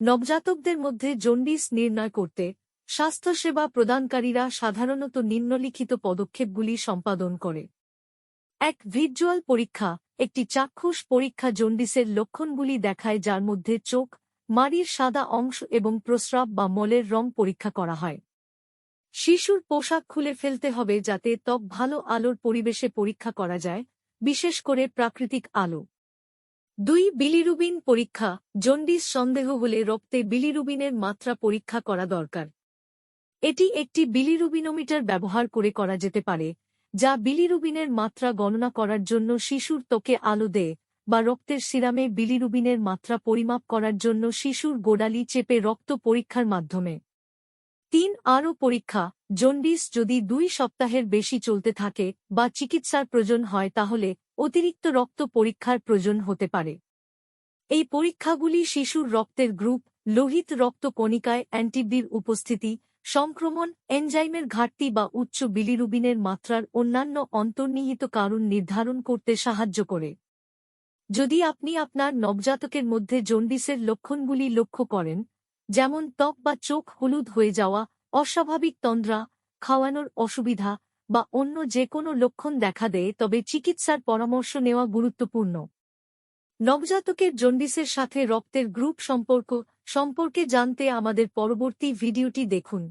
নবজাতকদের মধ্যে জন্ডিস নির্ণয় করতে স্বাস্থ্যসেবা প্রদানকারীরা সাধারণত নিম্নলিখিত পদক্ষেপগুলি সম্পাদন করে। এক ভিজুয়াল পরীক্ষা, একটি চাক্ষুষ পরীক্ষা জন্ডিসের লক্ষণগুলি দেখায় যার মধ্যে চোখ, মাড়ির সাদা অংশ এবং প্রস্রাব বা মলের রং পরীক্ষা করা হয়। শিশুর পোশাক খুলে ফেলতে হবে যাতে ত্বক ভালো আলোর পরিবেশে পরীক্ষা করা যায়, বিশেষ করে প্রাকৃতিক আলো। দুই বিলিরুবিন পরীক্ষা, জন্ডিস সন্দেহ হলে রক্তে বিলিরুবিনের মাত্রা পরীক্ষা করা দরকার। এটি একটি বিলিরুবিনোমিটার ব্যবহার করে করা যেতে পারে, যা বিলিরুবিনের মাত্রা গণনা করার জন্য শিশুর ত্বকে আলো দেয় বা রক্তের সিরামে বিলিরুবিনের মাত্রা পরিমাপ করার জন্য শিশুর গোড়ালি চেপে রক্ত পরীক্ষার মাধ্যমে। তিন আরও পরীক্ষা, জন্ডিস যদি দুই সপ্তাহের বেশি চলতে থাকে বা চিকিৎসার প্রয়োজন হয় তাহলে অতিরিক্ত রক্ত পরীক্ষার প্রয়োজন হতে পারে। এই পরীক্ষাগুলি শিশুর রক্তের গ্রুপ, লোহিত রক্ত কণিকায় অ্যান্টিবির উপস্থিতি, সংক্রমণ, এনজাইমের ঘাটতি বা উচ্চ বিলিরুবিনের মাত্রার অন্যান্য অন্তর্নিহিত কারণ নির্ধারণ করতে সাহায্য করে। যদি আপনি আপনার নবজাতকের মধ্যে জন্ডিসের লক্ষণগুলি লক্ষ্য করেন যেমন ত্বক বা চোখ হলুদ হয়ে যাওয়া, অস্বাভাবিক তন্দ্রা, খাওয়ানোর অসুবিধা বা অন্য যে কোনো লক্ষণ দেখা দেয়, তবে চিকিৎসার পরামর্শ নেওয়া গুরুত্বপূর্ণ। নবজাতকের জন্ডিসের সাথে রক্তের গ্রুপ সম্পর্ক সম্পর্কে জানতে আমাদের পরবর্তী ভিডিওটি দেখুন।